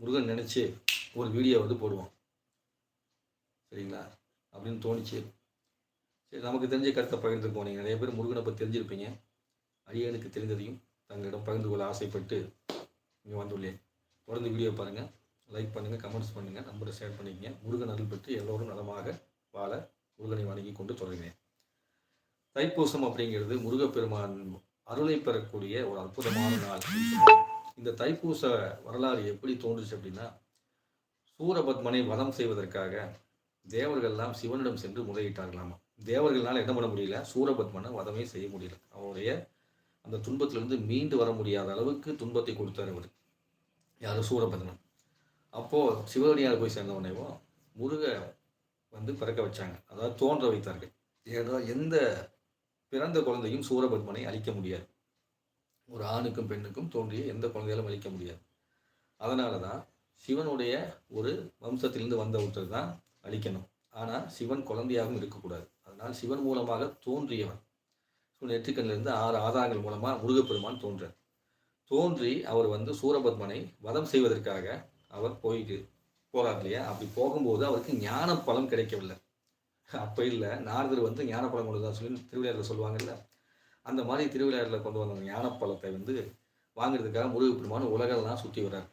முருகன் நினச்சி ஒரு வீடியோ வந்து போடுவோம் சரிங்களா? அப்படின்னு தோணுச்சு. சரி நமக்கு தெரிஞ்ச கருத்தை பகிர்ந்து போனீங்க நிறைய பேர் முருகனை பற்றி தெரிஞ்சிருப்பீங்க. அடியனுக்கு தெரிந்ததையும் தங்களிடம் பகிர்ந்து கொள்ள ஆசைப்பட்டு இங்கே வந்துள்ளேன். தொடர்ந்து வீடியோ பாருங்கள் லைக் பண்ணுங்கள் கமெண்ட்ஸ் பண்ணுங்கள் நம்பரை ஷேர் பண்ணிக்கங்க. முருகன் அருள் பெற்று எல்லோரும் நலமாக வாழ முருகனை வணங்கி கொண்டு தொடங்கினேன் தைப்பூசம் அப்படிங்கிறது முருகப்பெருமான் அருளை பெறக்கூடிய ஒரு அற்புதமான நாள். அப்படின்னு சொல்லுவாங்க. இந்த தைப்பூச வரலாறு எப்படி தோன்றுச்சு அப்படின்னா சூரபத்மனை வதம் செய்வதற்காக தேவர்கள்லாம் சிவனிடம் சென்று முறையிட்டார்களாமா? தேவர்களால் என்ன பண்ண முடியல? சூரபத்மனை வதமே செய்ய முடியல. அவருடைய அந்த துன்பத்திலிருந்து மீண்டு வர முடியாத அளவுக்கு துன்பத்தை கொடுத்தார் அவர். யார்? சூரபத்மன். அப்போது சிவகடியார் போய் சேர்ந்தவனையும் முருக வந்து பிறக்க வச்சாங்க. அதாவது தோன்ற வைத்தார்கள் ஏன்னா எந்த பிறந்த குழந்தையும் சூரபத்மனை அழிக்க முடியாது. ஒரு ஆணுக்கும் பெண்ணுக்கும் தோன்றிய எந்த குழந்தையாலும் அழிக்க முடியாது. அதனால தான் சிவனுடைய ஒரு வம்சத்திலிருந்து வந்த ஒருத்தர் தான் அழிக்கணும். ஆனால் சிவன் குழந்தையாகவும் இருக்கக்கூடாது. அதனால் சிவன் மூலமாக தோன்றியவன். ஸோ நெற்றிக்கண்ணிலிருந்து ஆறு ஆதாரங்கள் மூலமாக முருகப்பெருமான் தோன்றார். தோன்றி அவர் வந்து சூரபத்மனை வதம் செய்வதற்காக அவர் போயிட்டு போகிறார் இல்லையா? அப்படி போகும்போது அவருக்கு ஞான பலம் கிடைக்கவில்லை. அப்போ இல்லை நாரதர் வந்து ஞான பலம் கொண்டு தான் சொல்லி திருவிழாவில் சொல்லுவாங்கல்ல? அந்த மாதிரி திருவிழாவில் கொண்டு வந்த ஞானப்பழத்தை வந்து வாங்குறதுக்காக முருகப்பெருமான் உலகெல்லாம் சுற்றி வர்றார்.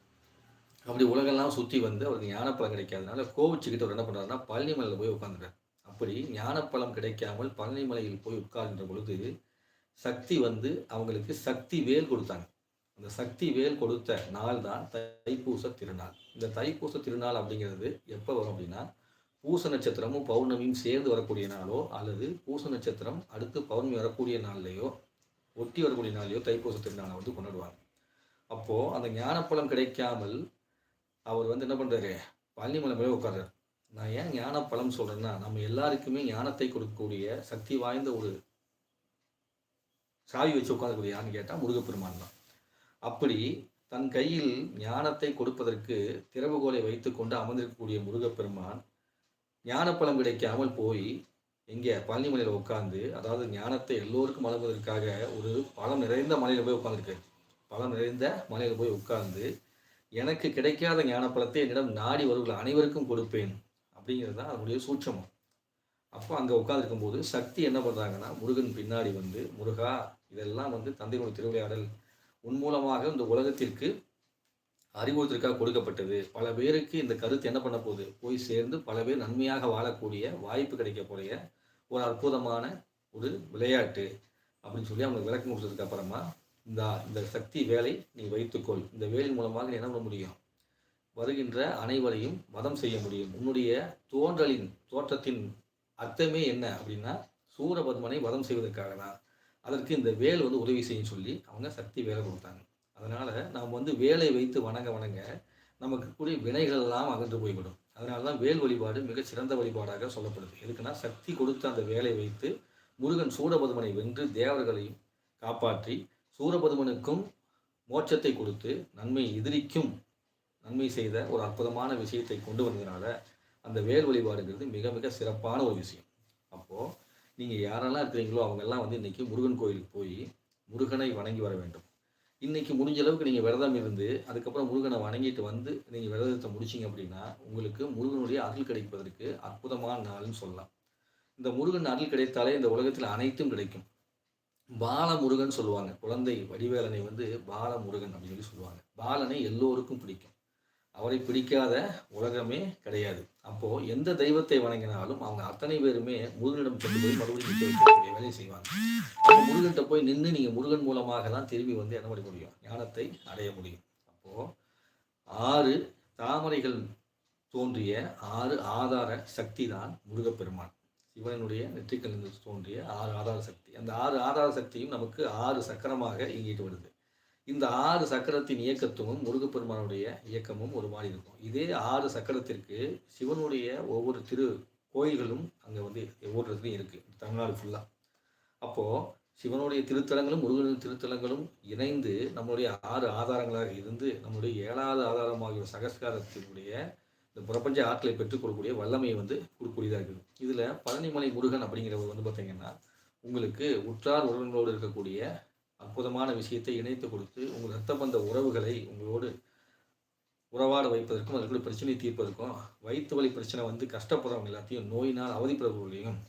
அப்படி உலகெல்லாம் சுற்றி வந்து அவருக்கு ஞானப்பழம் கிடைக்காதனால கோவிச்சுக்கிட்டு அவர் என்ன பண்ணுறாருன்னா பழனிமலையில் போய் உட்காந்துறார் அப்படி ஞானப்பழம் கிடைக்காமல் பழனிமலையில் போய் உட்கார்கின்ற பொழுது சக்தி வந்து அவங்களுக்கு சக்தி வேல் கொடுத்தாங்க. அந்த சக்தி வேல் கொடுத்த நாள் தான் தைப்பூச திருநாள். இந்த தைப்பூச திருநாள் அப்படிங்கிறது எப்போ வரும் அப்படின்னா பூச நட்சத்திரமும் பௌர்ணமியும் சேர்ந்து வரக்கூடிய நாளோ அல்லது பூச நட்சத்திரம் அடுத்து பௌர்ணமி வரக்கூடிய நாள்லையோ ஒட்டி வரக்கூடிய நாளையோ தைப்பூச திருநாளை வந்து கொண்டாடுவாங்க. அப்போது அந்த ஞானப்பழம் கிடைக்காமல் அவர் வந்து என்ன பண்ணுறாரு பழனிமலை மேலே உட்கார்றாரு. நான் ஏன் ஞானப்பழம் சொல்கிறேன்னா நம்ம எல்லாருக்குமே ஞானத்தை கொடுக்கக்கூடிய சக்தி வாய்ந்த ஒரு சாவி வச்சு உட்காந்துக்கூடிய யாருன்னு கேட்டால் முருகப்பெருமான் தான். அப்படி தன் கையில் ஞானத்தை கொடுப்பதற்கு திறவுகோலை வைத்துக்கொண்டு அமர்ந்திருக்கக்கூடிய முருகப்பெருமான் ஞானப்பழம் கிடைக்காமல் போய் எங்கே பழனிமலையில் உட்காந்து அதாவது ஞானத்தை எல்லோருக்கும் வழங்குவதற்காக ஒரு பழம் நிறைந்த மலையில் போய் உட்காந்துருக்காரு பழம் நிறைந்த மலையில் போய் உட்கார்ந்து எனக்கு கிடைக்காத ஞானப்பழத்தை என்னிடம் நாடி வருவர்கள் அனைவருக்கும் கொடுப்பேன் அப்படிங்கிறது தான் அதனுடைய சூட்சமம். அப்போ அங்கே உட்காந்துருக்கும் போது சக்தி என்ன பண்ணுறாங்கன்னா முருகன் பின்னாடி வந்து முருகா இதெல்லாம் வந்து தந்தையினுடைய திருவிளையாடல். உன் மூலமாக இந்த உலகத்திற்கு அறிவுறுத்திற்காக கொடுக்கப்பட்டது. பல பேருக்கு இந்த கருத்து என்ன பண்ண போகுது? போய் சேர்ந்து பல பேர் நன்மையாக வாழக்கூடிய வாய்ப்பு கிடைக்கக்கூடிய ஒரு அற்புதமான ஒரு விளையாட்டு அப்படின்னு சொல்லி அவங்களுக்கு விளக்கம் கொடுத்ததுக்கு அப்புறமா இந்த இந்த சக்தி வேலை நீ வைத்துக்கொள். இந்த வேலின் மூலமாக நீ என்ன பண்ண முடியும்? வருகின்ற அனைவரையும் வதம் செய்ய முடியும். உன்னுடைய தோன்றலின் தோற்றத்தின் அர்த்தமே என்ன அப்படின்னா சூரபத்மனை வதம் செய்வதற்காக தான் அதற்கு இந்த வேல் வந்து உதவி செய்யும் சொல்லி அவங்க சக்தி வேலை கொடுத்தாங்க. அதனால் நாம் வந்து வேலை வைத்து வணங்க வணங்க நமக்கு கூடிய வினைகள் எல்லாம் அகன்று போய்விடும். அதனால தான் வேல் வழிபாடு மிக சிறந்த வழிபாடாக சொல்லப்படுது. எதுக்குன்னா சக்தி கொடுத்த அந்த வேலை வைத்து முருகன் சூரபதுமனை வென்று தேவர்களையும் காப்பாற்றி சூரபதுமனுக்கும் மோட்சத்தை கொடுத்து நன்மை எதிரிக்கும் நன்மை செய்த ஒரு அற்புதமான விஷயத்தை கொண்டு வந்ததுனால அந்த வேல் வழிபாடுங்கிறது மிக மிக சிறப்பான ஒரு விஷயம். அப்போது நீங்கள் யாரெல்லாம் இருக்கிறீங்களோ அவங்கெல்லாம் வந்து இன்றைக்கி முருகன் கோயிலுக்கு போய் முருகனை வணங்கி வர வேண்டும். இன்றைக்கி முடிஞ்ச அளவுக்கு நீங்கள் விரதம் இருந்து அதுக்கப்புறம் முருகனை வணங்கிட்டு வந்து நீங்கள் விரதத்தை முடிச்சிங்க அப்படின்னா உங்களுக்கு முருகனுடைய அருள் கிடைப்பதற்கு அற்புதமான நாள்னு சொல்லலாம். இந்த முருகன் அருள் கிடைத்தாலே இந்த உலகத்தில் அனைத்தும் கிடைக்கும். பாலமுருகன் சொல்லுவாங்க. குழந்தை வடிவேலனை வந்து பாலமுருகன் அப்படின்னு சொல்லி சொல்லுவாங்க. பாலனை எல்லோருக்கும் பிடிக்கும். அவரை பிடிக்காத உலகமே கிடையாது. அப்போ எந்த தெய்வத்தை வணங்கினாலும் அவங்க அத்தனை பேருமே முருகனிடம் கொண்டு போய் மறுபடியும் நிற்க வைக்கக்கூடிய வேலையை செய்வாங்க. அப்போ முருகன்கிட்ட போய் நின்று நீங்க முருகன் மூலமாக தான் திரும்பி வந்து என்ன பண்ண முடியும்? ஞானத்தை அடைய முடியும். அப்போ ஆறு தாமரைகள் தோன்றிய ஆறு ஆதார சக்தி தான் முருகப்பெருமான். சிவனுடைய நெற்றிக்கல்லிருந்து தோன்றிய ஆறு ஆதார சக்தி. அந்த ஆறு ஆதார சக்தியும் நமக்கு ஆறு சக்கரமாக இயங்கிட்டு வருது. இந்த ஆறு சக்கரத்தின் இயக்கத்துவம் முருகப்பெருமானுடைய இயக்கமும் ஒரு மாதிரி இருக்கும். இதே ஆறு சக்கரத்திற்கு சிவனுடைய ஒவ்வொரு திரு கோயில்களும் அங்கே வந்து ஒவ்வொரு இடத்துலையும் இருக்குது தமிழ்நாடு ஃபுல்லாக அப்போது சிவனுடைய திருத்தலங்களும் முருகனின் திருத்தலங்களும் இணைந்து நம்மளுடைய ஆறு ஆதாரங்களாக இருந்து நம்முடைய ஏழாவது ஆதாரமாகிய சகஸ்காரத்தினுடைய இந்த பிரபஞ்ச ஆற்றலை பெற்றுக்கொள்ளக்கூடிய வல்லமையை வந்து கொடுக்கக்கூடியதாக இருக்குது. இதில் பழனிமலை முருகன் அப்படிங்கிறவர் வந்து பார்த்திங்கன்னா உங்களுக்கு உற்றார் உறவினர்களோடு இருக்கக்கூடிய அற்புதமான விஷயத்தை இணைத்து கொடுத்து உங்கள் ரத்த பந்த உறவுகளை உங்களோடு உறவாட வைப்பதற்கும் அதற்குள்ள பிரச்சனையை தீர்ப்பதற்கும் வயிற்று வலி பிரச்சனை வந்து கஷ்டப்படுறவங்க எல்லாத்தையும் நோயினால் அவதிப்படுறவர்களையும்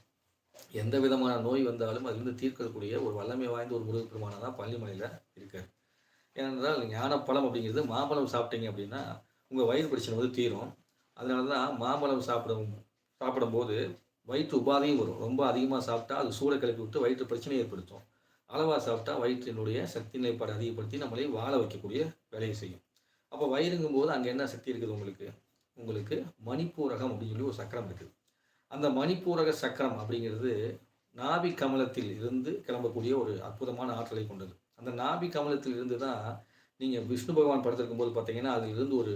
எந்த விதமான நோய் வந்தாலும் அதிலிருந்து தீர்க்கக்கூடிய ஒரு வல்லமை வாய்ந்த ஒரு முருகப்பெருமானாக தான் பழனிமலையில் இருக்கார். ஏனென்றால் ஞானப்பழம் அப்படிங்கிறது மாம்பழம் சாப்பிட்டீங்க அப்படின்னா உங்கள் வயிறு பிரச்சனை வந்து தீரும். அதனால தான் மாம்பழம் சாப்பிடும் சாப்பிடும்போது வயிற்று உபாதையும் வரும். ரொம்ப அதிகமாக சாப்பிட்டா அது சூளை கிளப்பி விட்டு வயிற்று பிரச்சனையை ஏற்படுத்தும். அளவாக சாப்பிட்டா வயிற்றினுடைய சக்தி நிலைப்பாடு அதிகப்படுத்தி நம்மளை வாழ வைக்கக்கூடிய வேலையை செய்யும். அப்போ வயிறுங்கும் போது அங்கே என்ன சக்தி இருக்குது உங்களுக்கு? உங்களுக்கு மணிப்பூரகம் அப்படின்னு சொல்லி ஒரு சக்கரம் இருக்குது. அந்த மணிப்பூரக சக்கரம் அப்படிங்கிறது நாபி கமலத்தில் இருந்து கிளம்பக்கூடிய ஒரு அற்புதமான ஆற்றலை கொண்டது. அந்த நாபி கமலத்தில் இருந்து தான் நீங்கள் விஷ்ணு பகவான் படுத்திருக்கும் போது பார்த்தீங்கன்னா அதிலிருந்து ஒரு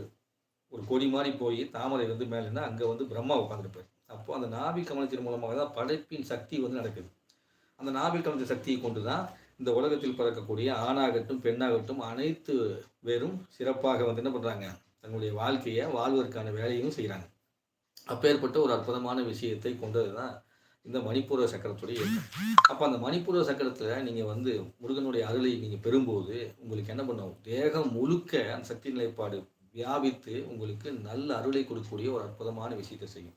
ஒரு கொடி மாதிரி போய் தாமரை வந்து மேலேன்னா அங்கே வந்து பிரம்மா உட்காந்துருப்பார் அப்போது அந்த நாபி கமலத்தின் மூலமாக தான் படைப்பின் சக்தி வந்து நடக்குது. அந்த நாவில் கலந்த சக்தியை கொண்டு தான் இந்த உலகத்தில் பிறக்கக்கூடிய ஆணாகட்டும் பெண்ணாகட்டும் அனைத்து பேரும் சிறப்பாக வந்து என்ன பண்ணுறாங்க தங்களுடைய வாழ்க்கையை வாழ்வதற்கான வேலையும் செய்கிறாங்க அப்பேற்பட்ட ஒரு அற்புதமான விஷயத்தை கொண்டது தான் இந்த மணிப்பூர சக்கரத்துடைய அப்போ அந்த மணிப்பூர சக்கரத்தில் நீங்கள் வந்து முருகனுடைய அருளை நீங்கள் பெறும்போது உங்களுக்கு என்ன பண்ணும்? தேகம் முழுக்க அந்த சக்தி நிலைப்பாடு வியாபித்து உங்களுக்கு நல்ல அருளை கொடுக்கக்கூடிய ஒரு அற்புதமான விஷயத்தை செய்யும்.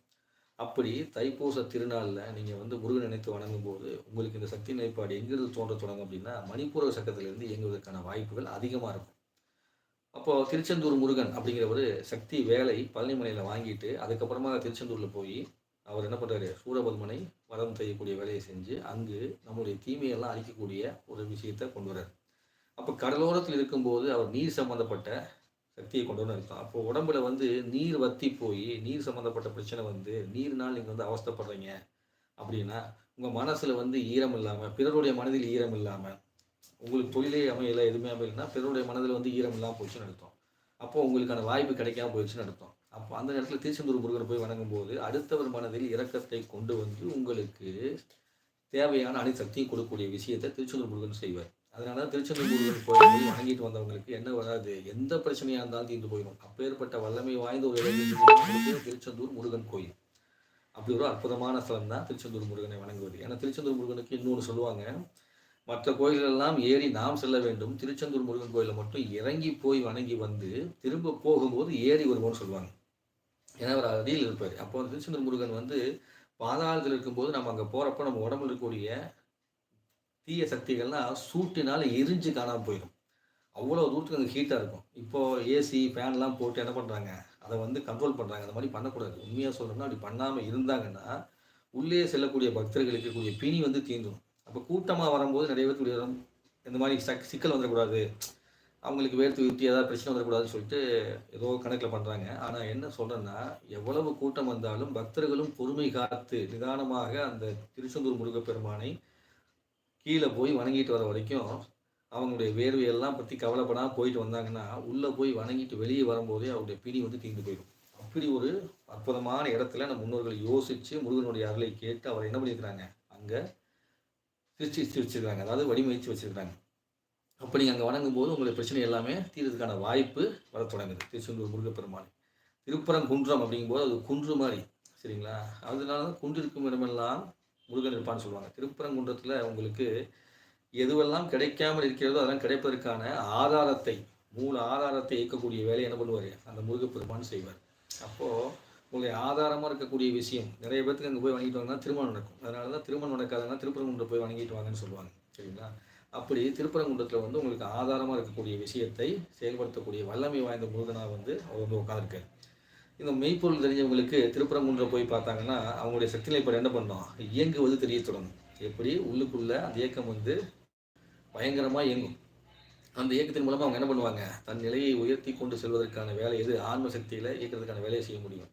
அப்படி தைப்பூச திருநாளில் நீங்கள் வந்து முருகன் நினைத்து வணங்கும் போது உங்களுக்கு இந்த சக்தி நிலைப்பாடு எங்கிருந்து தோன்ற தொடங்கும் அப்படின்னா மணிப்பூர சக்கத்திலிருந்து இயங்குவதற்கான வாய்ப்புகள் அதிகமாக இருக்கும். அப்போது திருச்செந்தூர் முருகன் அப்படிங்கிற ஒரு சக்தி வேலை பழனிமலையில் வாங்கிட்டு அதுக்கப்புறமா திருச்செந்தூரில் போய் அவர் என்ன பண்ணுறாரு சூரபத்மனை வரம் செய்யக்கூடிய வேலையை செஞ்சு அங்கு நம்முடைய தீமையெல்லாம் அழிக்கக்கூடிய ஒரு விஷயத்தை கொண்டு வர்றார். அப்போ கடலோரத்தில் இருக்கும்போது அவர் நீர் சம்மந்தப்பட்ட சக்தியை கொண்டு வந்து அர்த்தம் அப்போ உடம்புல வந்து நீர் வத்தி போய் நீர் சம்மந்தப்பட்ட பிரச்சனை வந்து நீர்னால் நீங்கள் வந்து அவஸ்தைப்படுறீங்க அப்படின்னா உங்கள் மனசில் வந்து ஈரம் இல்லாமல் பிறருடைய மனதில் ஈரம் இல்லாமல் உங்களுக்கு தொழிலே அமையலை எதுவுமே அமையலைன்னா பிறருடைய மனதில் வந்து ஈரம் இல்லாமல் போச்சுன்னு அர்த்தம். அப்போ உங்களுக்கான வாய்ப்பு கிடைக்காம போயிடுச்சுன்னு அர்த்தம். அப்போ அந்த நேரத்தில் திருச்செந்தூர் முருகனை போய் வணங்கும் போது அடுத்தவர் மனதில் இரக்கத்தை கொண்டு வந்து உங்களுக்கு தேவையான அனைத்து சக்தியும் கொடுக்கக்கூடிய விஷயத்தை திருச்செந்தூர் முருகன் செய்வார். அதனால தான் திருச்செந்தூர் முருகன் கோயில் போய் வணங்கிட்டு வந்தவங்களுக்கு என்ன வராது? எந்த பிரச்சனையாக இருந்தாலும் தீர்ந்து போயிடும். அப்பேற்பட்ட வல்லமை வாய்ந்த ஒரு இடம் திருச்செந்தூர் முருகன் கோயில். அப்படி ஒரு அற்புதமான ஸ்தலம் தான் திருச்செந்தூர் முருகனை வணங்குவது. ஏன்னா திருச்செந்தூர் முருகனுக்கு இன்னொன்று சொல்லுவாங்க மற்ற கோயிலெல்லாம் ஏறி நாம் செல்ல வேண்டும். திருச்செந்தூர் முருகன் கோயிலில் மட்டும் இறங்கி போய் வணங்கி வந்து திரும்ப போகும்போது ஏறி வருவோம்னு சொல்லுவாங்க. ஏன்னா அவர் அடியில் இருப்பார். அப்போ திருச்செந்தூர் முருகன் வந்து பாதாளத்தில் இருக்கும்போது நம்ம அங்கே போகிறப்ப நம்ம உடம்புல இருக்கக்கூடிய தீய சக்திகள்லாம் சூட்டினால் எரிஞ்சு காணாமல் போயிடும். அவ்வளோ தூரத்துக்கு அங்கே ஹீட்டாக இருக்கும். இப்போது ஏசி ஃபேன்லாம் போட்டு என்ன பண்ணுறாங்க அதை வந்து கண்ட்ரோல் பண்ணுறாங்க அந்த மாதிரி பண்ணக்கூடாது. உண்மையாக சொல்லணும்னா அப்படி பண்ணாமல் இருந்தாங்கன்னா உள்ளே செல்லக்கூடிய பக்தர்களுக்கு இருக்கக்கூடிய பிணி வந்து தீந்துடும் அப்போ கூட்டமாக வரும்போது நிறைய பேருக்கு இந்த மாதிரி சக் சிக்கல் வந்துடக்கூடாது. அவங்களுக்கு வேர்த்து விட்டு ஏதாவது பிரச்சனை வந்துடக்கூடாதுன்னு சொல்லிட்டு ஏதோ கணக்கில் பண்ணுறாங்க ஆனால் என்ன சொல்கிறேன்னா எவ்வளவு கூட்டம் வந்தாலும் பக்தர்களும் பொறுமை காத்து நிதானமாக அந்த திருச்செந்தூர் முருகப்பெருமானை கீழே போய் வணங்கிட்டு வர வரைக்கும் அவங்களுடைய வேர்வையெல்லாம் பற்றி கவலைப்படாமல் போயிட்டு வந்தாங்கன்னா உள்ளே போய் வணங்கிட்டு வெளியே வரும்போதே அவருடைய பிடி வந்து தீர்ந்து போயிடும். அப்படி ஒரு அற்புதமான இடத்துல நம்ம முன்னோர்கள் யோசித்து முருகனுடைய அருளை கேட்டு அவர் என்ன பண்ணியிருக்கிறாங்க? அங்கே திருச்சி வச்சுருக்காங்க அதாவது வடிவமைச்சு வச்சுருக்காங்க அப்போ நீங்கள் அங்கே வணங்கும் போது உங்களுடைய பிரச்சனை எல்லாமே தீர்றதுக்கான வாய்ப்பு வர தொடங்குது. திருச்செந்தூர் முருகப்பெருமாள் திருப்பரங்குன்றம் அப்படிங்கும்போது அது குன்று மாதிரி. சரிங்களா? அதனால குன்று இருக்கும் இடமெல்லாம் முருகன் இருப்பான்னு சொல்லுவாங்க. திருப்பரங்குன்றத்தில் உங்களுக்கு எதுவெல்லாம் கிடைக்காமல் இருக்கிறதோ அதெல்லாம் கிடைப்பதற்கான ஆதாரத்தை மூல ஆதாரத்தை இயக்கக்கூடிய வேலையை என்ன பண்ணுவார்? அந்த முருகப்பெருமான் செய்வார். அப்போது உங்களுடைய ஆதாரமாக இருக்கக்கூடிய விஷயம் நிறைய பேர்த்துக்கு அங்கே போய் வாங்கிட்டு வாங்கினா திருமணம் நடக்கும். அதனால தான் திருமணம் நடக்காதுன்னா திருப்பரங்குன்றம் போய் வாங்கிட்டு வாங்கன்னு சொல்லுவாங்க. சரிங்களா? அப்படி திருப்பரங்குன்றத்தில் வந்து உங்களுக்கு ஆதாரமாக இருக்கக்கூடிய விஷயத்தை செயல்படுத்தக்கூடிய வல்லமை வாய்ந்த முருகனாக வந்து அவர் வந்து உட்காந்துருக்காரு இந்த மெய்ப்பொருள் தெரிஞ்சவங்களுக்கு திருப்பரங்குன்ற போய் பார்த்தாங்கன்னா அவங்களுடைய சக்தி நிலைப்பாடு என்ன பண்ணோம்? இயங்குவது தெரிய தொடங்கும். எப்படி? உள்ளுக்குள்ள அந்த இயக்கம் வந்து பயங்கரமாக இயங்கும். அந்த இயக்கத்தின் மூலமாக அவங்க என்ன பண்ணுவாங்க? தன் நிலையை உயர்த்தி கொண்டு செல்வதற்கான வேலை எது? ஆன்ம சக்தியில் இயக்கிறதுக்கான வேலையை செய்ய முடியும்.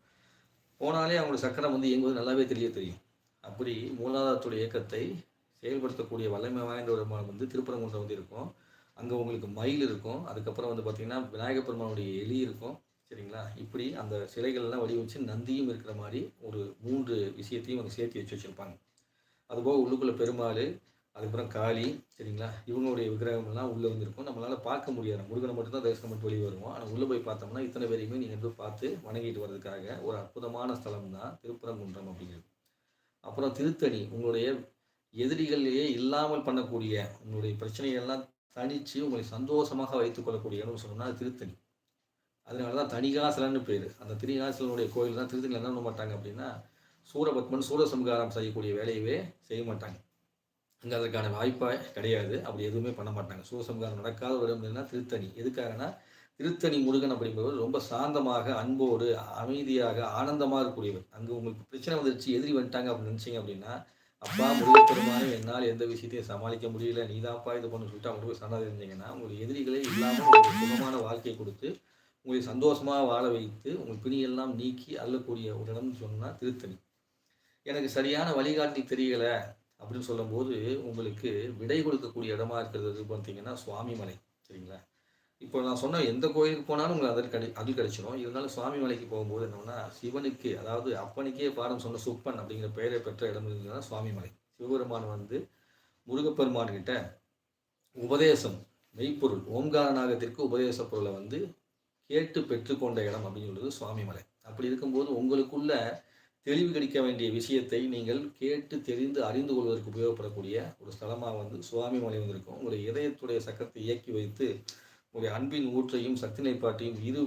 போனாலே அவங்களோட சக்கரம் வந்து இயங்குவது நல்லாவே தெரிய தெரியும். அப்படி மூலாதாரத்துடைய இயக்கத்தை செயல்படுத்தக்கூடிய வல்லமை வாய்ந்த ஒரு வந்து திருப்பரங்குன்றம் வந்து இருக்கும். அங்கே உங்களுக்கு மயில் இருக்கும். அதுக்கப்புறம் வந்து பார்த்திங்கன்னா விநாயகப் பெருமானுடைய எலி இருக்கும். சரிங்களா? இப்படி அந்த சிலைகள்லாம் வடிவச்சு நந்தியும் இருக்கிற மாதிரி ஒரு மூன்று விஷயத்தையும் அங்கே சேர்த்து வச்சு வச்சுருப்பாங்க. அதுபோக உள்ளுக்குள்ளே பெருமாள் அதுக்கப்புறம் காளி சரிங்களா? இவங்களுடைய விக்கிரகம்லாம் உள்ளே வந்திருக்கும். நம்மளால் பார்க்க முடியாது. முருகனை மட்டும்தான் தரிசனம் மட்டும் வெளியே வருவோம். ஆனால் உள்ளே போய் பார்த்தோம்னா இத்தனை பேரையுமே நீங்கள் போய் பார்த்து வணங்கிட்டு வர்றதுக்காக ஒரு அற்புதமான ஸ்தலம் தான் திருப்பரங்குன்றம் அப்படிங்கிறது. அப்புறம் திருத்தணி உங்களுடைய எதிரிகளிலேயே இல்லாமல் பண்ணக்கூடிய உங்களுடைய பிரச்சனைகள்லாம் தனித்து உங்களை சந்தோஷமாக வைத்துக்கொள்ளக்கூடிய இடம்னு சொன்னோம்னா திருத்தணி. அதனால தான் தணிகாசலன்னு பேர். அந்த திரிகாசலனுடைய கோயில் தான் திருத்தணியில் என்ன பண்ண மாட்டாங்க அப்படின்னா சூரபத்மன் சூரசம்காரம் செய்யக்கூடிய வேலையவே செய்ய மாட்டாங்க. அங்கே அதற்கான வாய்ப்பாக கிடையாது. அப்படி எதுவுமே பண்ண மாட்டாங்க. சூரசம்காரம் நடக்காத ஒரு இடம் திருத்தணி. எதுக்காகனா திருத்தணி முருகன் அப்படிங்கிறவர் ரொம்ப சாந்தமாக அன்போடு அமைதியாக ஆனந்தமாக இருக்கக்கூடியவர். அங்கே உங்களுக்கு பிரச்சனை வந்துருச்சு எதிரி வந்துட்டாங்க அப்படின்னு நினச்சிங்க அப்படின்னா அப்பா முருகப்பெருமானே என்னால் எந்த விஷயத்தையும் சமாளிக்க முடியல நீதாப்பா இது பண்ணு சொல்லிட்டு அவங்க போய் சரணாதி இருந்தீங்கன்னா உங்களுக்கு எதிரிகளே இல்லாமல் ஒரு சுகமான வாழ்க்கையை கொடுத்து உங்களை சந்தோஷமாக வாழ வைத்து உங்கள் பிணியெல்லாம் நீக்கி அள்ளக்கூடிய ஒரு இடம்னு சொன்னால் திருத்தணி. எனக்கு சரியான வழிகாட்டி தெரியலை அப்படின்னு சொல்லும்போது உங்களுக்கு விடை கொடுக்கக்கூடிய இடமா இருக்கிறது பார்த்தீங்கன்னா சுவாமிமலை சரிங்களா? இப்போ நான் சொன்ன எந்த கோயிலுக்கு போனாலும் உங்களுக்கு அதில் கிடை அதில் கிடைச்சிடும் இருந்தாலும் சுவாமி மலைக்கு போகும்போது என்னன்னா சிவனுக்கு அதாவது அப்பனுக்கே பாடம் சொன்ன சுப்பன் அப்படிங்கிற பெயரை பெற்ற இடம் இருந்ததுன்னா சுவாமி மலை சிவபெருமான் வந்து முருகப்பெருமான் கிட்ட உபதேசம் மெய்ப்பொருள் ஓம்கார நாகத்திற்கு உபதேச பொருளை வந்து கேட்டு பெற்றுக்கொண்ட இடம் அப்படின்னு சொல்றது சுவாமி மலை. அப்படி இருக்கும்போது உங்களுக்குள்ள தெளிவு கிடைக்க வேண்டிய விஷயத்தை நீங்கள் கேட்டு தெரிந்து அறிந்து கொள்வதற்கு உபயோகப்படக்கூடிய ஒரு ஸ்தலமாக வந்து சுவாமி மலை வந்திருக்கும் உங்களுடைய இதயத்துடைய சக்கரத்தை இயக்கி வைத்து உங்களுடைய அன்பின் ஊற்றையும் சக்தி நிலைப்பாட்டையும் இரு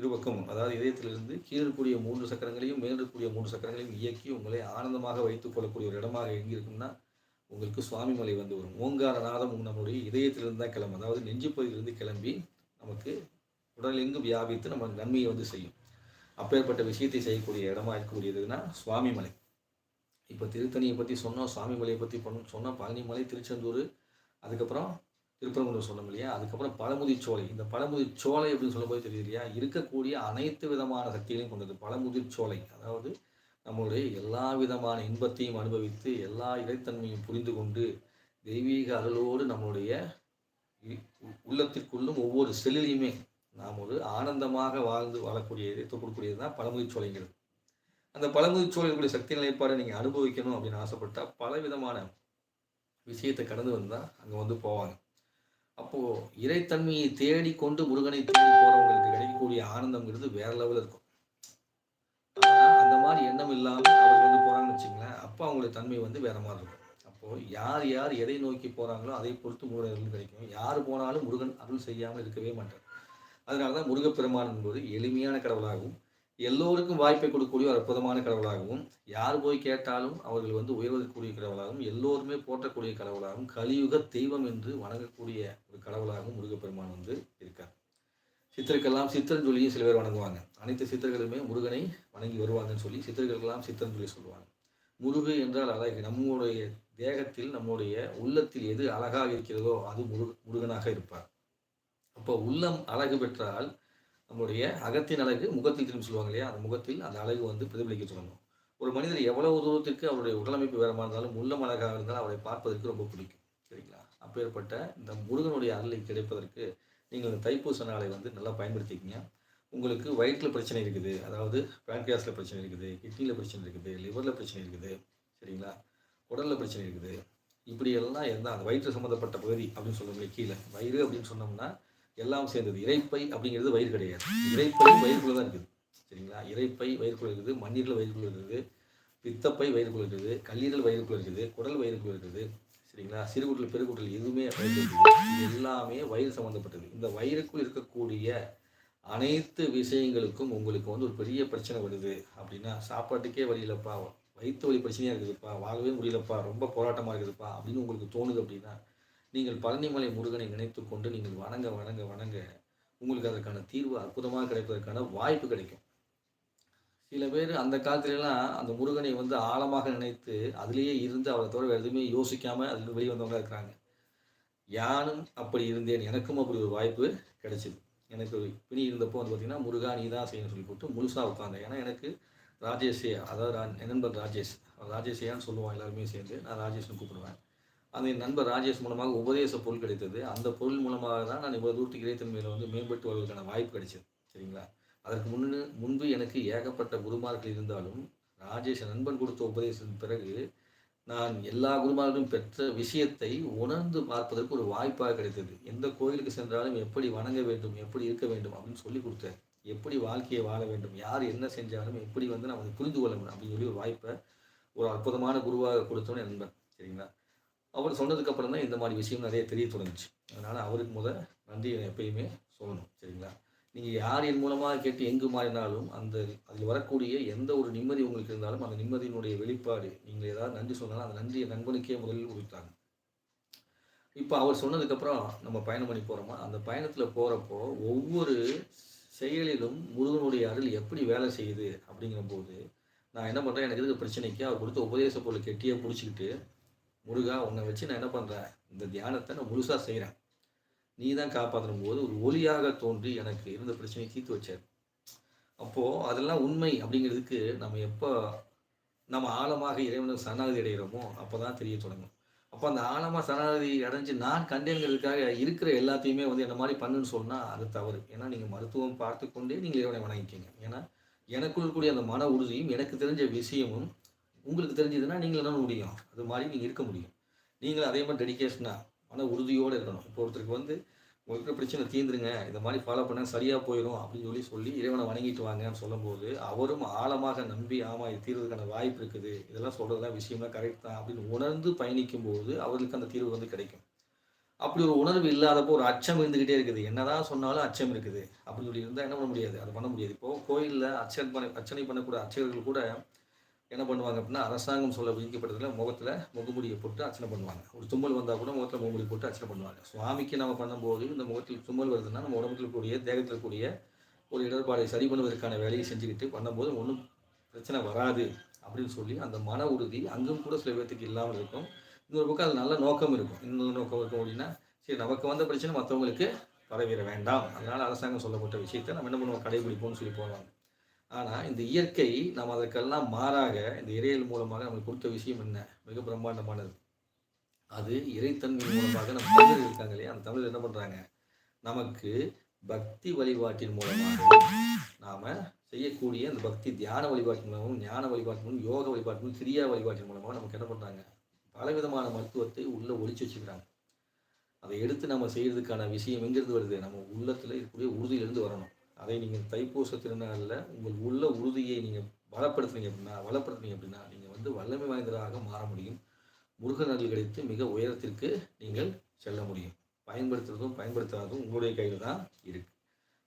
இருபக்கமும் அதாவது இதயத்திலிருந்து கீழே இருக்கக்கூடிய மூன்று சக்கரங்களையும் மேல் மூன்று சக்கரங்களையும் இயக்கி உங்களை ஆனந்தமாக வைத்துக் கொள்ளக்கூடிய ஒரு இடமாக எங்கே இருக்கும்னா உங்களுக்கு சுவாமி மலை வந்து வரும். ஓங்கார நாதம் நம்மளுடைய இதயத்திலிருந்து தான் கிளம்பும். அதாவது நெஞ்சு பகுதியிலிருந்து கிளம்பி நமக்கு உடலெங்கு வியாபித்து நம்ம நன்மையை வந்து செய்யும். அப்பேற்பட்ட விஷயத்தை செய்யக்கூடிய இடமா இருக்கக்கூடியதுன்னா சுவாமி மலை இப்போ திருத்தணியை பற்றி சொன்னோம் சுவாமி மலையை பற்றி பண்ணோம் சொன்னோம் பழனிமலை திருச்செந்தூர் அதுக்கப்புறம் திருப்பரங்குன்றம் சொன்னோம் இல்லையா? அதுக்கப்புறம் பழமுதிர்ச்சோலை இந்த பழமுதிர்ச்சோலை அப்படின்னு சொல்லும்போது தெரியுது இல்லையா? இருக்கக்கூடிய அனைத்து விதமான சக்திகளையும் கொண்டது. பழமுதிர் சோலை. அதாவது நம்மளுடைய எல்லா விதமான இன்பத்தையும் அனுபவித்து எல்லா இறைத்தன்மையும் புரிந்து கொண்டு தெய்வீக அருளோடு நம்மளுடைய உ- உள்ளத்திற்குள்ளும் ஒவ்வொரு செல்லிலையுமே நாம் ஒரு ஆனந்தமாக வாழ்ந்து வாழக்கூடிய இதை கொடுக்கக்கூடியது தான் பழமுதிர் அந்த பழமுதிர் சோலைகளுடைய சக்தி நிலைப்பாடை நீங்கள் அனுபவிக்கணும் அப்படின்னு ஆசைப்பட்டா பல விதமான விஷயத்தை கடந்து வந்தால் அங்கே வந்து போவாங்க. அப்போது இறைத்தன்மையை தேடி கொண்டு முருகனை தேடி போகிறவங்களுக்கு கிடைக்கக்கூடிய ஆனந்தம்ங்கிறது வேற லெவலில் இருக்கும். அந்த மாதிரி எண்ணம் இல்லாமல் அவங்க வந்து போகிறாங்கன்னு வச்சுங்களேன் அப்போ அவங்களுடைய தன்மை வந்து வேற மாதிரி இருக்கும். அப்போது யார் யார் எதை நோக்கி போகிறாங்களோ அதை பொறுத்து முருகன் கிடைக்கும். யார் போனாலும் முருகன் அருள் செய்யாமல் இருக்கவே மாட்டார். அதனால தான் முருகப்பெருமான் என்பது எளிமையான கடவுளாகவும் எல்லோருக்கும் வாய்ப்பை கொடுக்கக்கூடிய ஒரு அற்புதமான கடவுளாகவும் யார் போய் கேட்டாலும் அவர்கள் வந்து உயர்வதற்குரிய கடவுளாகவும் எல்லோருமே போற்றக்கூடிய கடவுளாகவும் கலியுக தெய்வம் என்று வணங்கக்கூடிய ஒரு கடவுளாகவும் முருகப்பெருமான் வந்து இருக்கார். சித்தருக்கெல்லாம் சித்தர்னு சொல்லியும் சில பேர் வணங்குவாங்க. அனைத்து சித்தர்களுமே முருகனை வணங்கி வருவாங்கன்னு சொல்லி சித்தர்களுக்கெல்லாம் சித்தர்னு சொல்லி சொல்லுவாங்க. முருகு என்றால் அழகு. நம்முடைய தேகத்தில் நம்முடைய உள்ளத்தில் எது அழகாக இருக்கிறதோ அது முருக முருகனாக இருப்பார். அப்போ உள்ளம் அழகு பெற்றால் நம்முடைய அகத்தின் அழகு முகத்தில் திரும்பி சொல்லுவாங்க இல்லையா? அந்த முகத்தில் அந்த அழகு வந்து பிரதிபலிக்க சொல்லணும். ஒரு மனிதர் எவ்வளவு தூரத்திற்கு அவருடைய உடலமைப்பு வேறமா இருந்தாலும் உள்ளம் அழகாக இருந்தாலும் அவரை பார்ப்பதற்கு ரொம்ப பிடிக்கும். சரிங்களா? அப்பேற்பட்ட இந்த முருகனுடைய அருளை கிடைப்பதற்கு நீங்கள் இந்த தைப்பூச நாளை வந்து நல்லா பயன்படுத்திக்கிங்க. உங்களுக்கு வயிற்றில் பிரச்சனை இருக்குது. அதாவது பேன்கியாஸில் பிரச்சனை இருக்குது கிட்னியில் பிரச்சனை இருக்குது லிவரில் பிரச்சனை இருக்குது. சரிங்களா? உடலில் பிரச்சனை இருக்குது. இப்படியெல்லாம் இருந்தால் அந்த வயிற்று சம்மந்தப்பட்ட பகுதி அப்படின்னு சொல்லுவோம் கீழே வயிறு அப்படின்னு சொன்னோம்னா எல்லாம் சேர்ந்தது. இறைப்பை அப்படிங்கிறது வயிறு கிடையாது. இறைப்பை வயிறுக்குள்ளே தான் இருக்குது. சரிங்களா? இறைப்பை வயிறுக்குள்ளே இருக்குது மண்ணீரல் வயிறுக்குள்ளே இருக்குது பித்தப்பை வயிறுக்குள்ளே இருக்குது கல்லீரல் வயிறுக்குள்ள இருக்குது குடல் வயிறுக்குள்ள இருக்குது. சரிங்களா? சிறுகுடல் பெருகுடல் எதுவுமே வயிறு இது எல்லாமே வயிறு சம்மந்தப்பட்டது இந்த வயிறுக்குள் இருக்கக்கூடிய அனைத்து விஷயங்களுக்கும் உங்களுக்கு வந்து ஒரு பெரிய பிரச்சனை வருது அப்படின்னா சாப்பாட்டுக்கே வழியிலப்பா வயிற்று வழி பிரச்சனையாக இருக்குதுப்பா. வாழவே முடியலப்பா. ரொம்ப போராட்டமாக இருக்குதுப்பா அப்படின்னு உங்களுக்கு தோணுது அப்படின்னா நீங்கள் பழனிமலை முருகனை நினைத்து கொண்டு நீங்கள் வணங்க வணங்க வணங்க உங்களுக்கு அதற்கான தீர்வு அற்புதமாக கிடைப்பதற்கான வாய்ப்பு கிடைக்கும். சில பேர் அந்த காலத்துலலாம் அந்த முருகனை வந்து ஆழமாக நினைத்து அதிலேயே இருந்து அவரை தவிர வேறு எதுவுமே யோசிக்காமல் அதில் வெளியே வந்தவங்க இருக்கிறாங்க. யானும் அப்படி இருந்தேன் எனக்கும் அப்படி ஒரு வாய்ப்பு கிடைச்சிது. எனக்கு ஒரு பிணி இருந்தப்போ வந்து பார்த்தீங்கன்னா முருகா நீ தான் செய்யணும்னு சொல்லி போட்டு முழுசாக உட்காந்தேன் ஏன்னா எனக்கு ராஜேஷ் அதாவது என் நண்பர் ராஜேஷ் ராஜேஷ் ராஜேஷையான்னு சொல்லுவான் எல்லாருமே சேர்ந்து. நான் ராஜேஷ்னு கூப்பிடுவேன். அந்த என் நண்பர் ராஜேஷ் மூலமாக உபதேச பொருள் கிடைத்தது. அந்த பொருள் மூலமாக தான் நான் இவ்வளோ தூரத்துக்கு இறைத்தன்மையில் வந்து மேம்பட்டு வருவதற்கான வாய்ப்பு கிடைச்சது. சரிங்களா? அதற்கு முன்னு முன்பு எனக்கு ஏகப்பட்ட குருமார்கள் இருந்தாலும் ராஜேஷ் நண்பன் கொடுத்த உபதேசத்தின் பிறகு நான் எல்லா குருமார்களும் பெற்ற விஷயத்தை உணர்ந்து பார்ப்பதற்கு ஒரு வாய்ப்பாக கிடைத்தது. எந்த கோயிலுக்கு சென்றாலும் எப்படி வணங்க வேண்டும் எப்படி இருக்க வேண்டும் அப்படின்னு சொல்லி கொடுத்தார். எப்படி வாழ்க்கையை வாழ வேண்டும் யார் என்ன செஞ்சாலும் எப்படி வந்து நம்ம அதை புரிந்து கொள்ள வேண்டும் அப்படின்னு சொல்லி ஒரு வாய்ப்பை ஒரு அற்புதமான குருவாக கொடுத்தோன்னு நண்பன். சரிங்களா? அவர் சொன்னதுக்கு அப்புறம் தான் இந்த மாதிரி விஷயம் நிறைய தெரிய தொடங்குச்சு. அதனால் அவருக்கு முத நன்றி எப்பயுமே சொல்லணும் சரிங்களா? நீங்கள் யார் என் மூலமாக கேட்டு எங்கு மாறினாலும் அந்த அதில் வரக்கூடிய எந்த ஒரு நிம்மதி உங்களுக்கு இருந்தாலும் அந்த நிம்மதியினுடைய வெளிப்பாடு நீங்கள் ஏதாவது நன்றி சொன்னாலும் அந்த நன்றியை நண்பனுக்கே முதலில் கொடுத்தாங்க. இப்போ அவர் சொன்னதுக்கப்புறம் நம்ம பயணம் பண்ணி போகிறோமா அந்த பயணத்தில் போகிறப்போ ஒவ்வொரு செயலிலும் முருகனுடைய அருள் எப்படி வேலை செய்யுது அப்படிங்கிற போது நான் என்ன பண்ணுறேன் எனக்கு இருக்க பிரச்சனைக்கு? அவர் கொடுத்த உபதேச பொருள் கெட்டியாக பிடிச்சிக்கிட்டு முருகா உன்னை வச்சு நான் என்ன பண்ணுறேன் இந்த தியானத்தை நான் முழுசாக செய்கிறேன் நீ தான் காப்பாற்றும் போது ஒரு ஒளியாக தோன்றி எனக்கு இருந்த பிரச்சனையை தீர்த்து வச்சார். அப்போது அதெல்லாம் உண்மை அப்படிங்கிறதுக்கு நம்ம எப்போ நம்ம ஆழமாக இறைவனுக்கு சரணாகதி அடைகிறோமோ அப்போ தான் தெரிய தொடங்கும். அப்போ அந்த ஆழமாக சரணாகதி அடைஞ்சு நான் கண்டேங்கிறதுக்காக இருக்கிற எல்லாத்தையுமே வந்து என்ன மாதிரி பண்ணுன்னு சொன்னால் அது தவறு. ஏன்னா நீங்கள் மருத்துவம் பார்த்து கொண்டே நீங்கள் இறைவனை வணங்கிக்கிங்க. ஏன்னா எனக்குள் கூடிய அந்த மன உறுதியும் எனக்கு தெரிஞ்ச விஷயமும் உங்களுக்கு தெரிஞ்சதுன்னா நீங்கள் என்ன முடியும்? அது மாதிரி நீங்கள் இருக்க முடியும். நீங்களும் அதே மாதிரி டெடிக்கேஷனாக மன உறுதியோடு இருக்கணும். இப்போ ஒருத்தருக்கு வந்து உங்களுக்கு பிரச்சனை? தீர்ந்துருங்க இந்த மாதிரி ஃபாலோ பண்ண சரியாக போயிடும் அப்படின்னு சொல்லி சொல்லி இறைவனை வணங்கிட்டு வாங்கன்னு சொல்லும்போது அவரும் ஆழமாக நம்பி ஆமாம் இது தீர்வதற்கான வாய்ப்பு இருக்குது. இதெல்லாம் சொல்கிறதெல்லாம் விஷயம்லாம் கரெக்ட் தான் அப்படின்னு உணர்ந்து பயணிக்கும் போது அவர்களுக்கு அந்த தீர்வு வந்து கிடைக்கும். அப்படி ஒரு உணர்வு இல்லாதப்போ ஒரு அச்சம் இருந்துக்கிட்டே இருக்குது. என்னதான் சொன்னாலும் அச்சம் இருக்குது. அப்படின்னு சொல்லி இருந்தால் என்ன பண்ண முடியாது? அதை பண்ண முடியாது. இப்போது கோயிலில் அர்ச்சனை பண்ண அர்ச்சனை பண்ணக்கூடிய அர்ச்சகர்கள் கூட என்ன பண்ணுவாங்க அப்படின்னா அரசாங்கம் சொல்ல விதிக்கப்பட்டதில் முகத்தில் முகமுடியை போட்டு அர்ச்சனை பண்ணுவாங்க. ஒரு தும்மல் வந்தால் கூட முகத்தில் முகமுடி போட்டு அர்ச்சனை பண்ணுவாங்க. சுவாமிக்கு நம்ம பண்ணும்போது இந்த முகத்தில் தும்மல் வருதுன்னா நம்ம உடம்புல இருக்கக்கூடிய தேகத்தில் இருக்கக்கூடிய ஒரு இடர்பாடை சரி பண்ணுவதற்கான வேலையை செஞ்சுக்கிட்டு பண்ணும்போது ஒன்றும் பிரச்சனை வராது அப்படின்னு சொல்லி அந்த மன உறுதி அங்கும் கூட சில பேர்த்துக்கு இல்லாமல் இருக்கும். இன்னொரு பக்கம் அது நல்ல நோக்கம் இருக்கும். இன்னொரு நோக்கம் இருக்கும் அப்படின்னா சரி நமக்கு வந்த பிரச்சனை மற்றவங்களுக்கு பரவிட வேண்டாம். அதனால் அரசாங்கம் சொல்லப்பட்ட விஷயத்தை நம்ம என்ன பண்ணுவோம்? கடைபிடிப்போம்னு சொல்லி போவாங்க. ஆனால் இந்த இயற்கை நாம் அதற்கெல்லாம் மாறாக இந்த இறையல் மூலமாக நமக்கு கொடுத்த விஷயம் என்ன? மிக பிரம்மாண்டமானது. அது இறைத்தன்மை மூலமாக நம்ம தமிழர் இருக்காங்க இல்லையா? அந்த தமிழர் என்ன பண்ணுறாங்க நமக்கு பக்தி வழிபாட்டின் மூலமாக நாம் செய்யக்கூடிய அந்த பக்தி தியான வழிபாட்டின் மூலமும் ஞான வழிபாட்டின் மூலம் யோக வழிபாட்டின் மூலம் கிரியா வழிபாட்டின் மூலமாக நமக்கு என்ன பண்ணுறாங்க பலவிதமான மருத்துவத்தை உள்ளே ஒழிச்சு வச்சுக்கிறாங்க. அதை எடுத்து நம்ம செய்யறதுக்கான விஷயம் எங்கிருந்து வருது? நம்ம உள்ளத்தில் இருக்கக்கூடிய உறுதியிலிருந்து வரணும். அதை நீங்கள் தைப்பூச திருநாளில் உங்கள் உள்ள உறுதியை நீங்கள் பலப்படுத்துனீங்க அப்படின்னா வளப்படுத்துனீங்க அப்படின்னா நீங்கள் வந்து வல்லமை வாய்ந்ததாக மாற முடியும். முருகன் அருள் கிடைத்து மிக உயரத்திற்கு நீங்கள் செல்ல முடியும். பயன்படுத்துறதும் பயன்படுத்தாததும் உங்களுடைய கையில் தான் இருக்கு.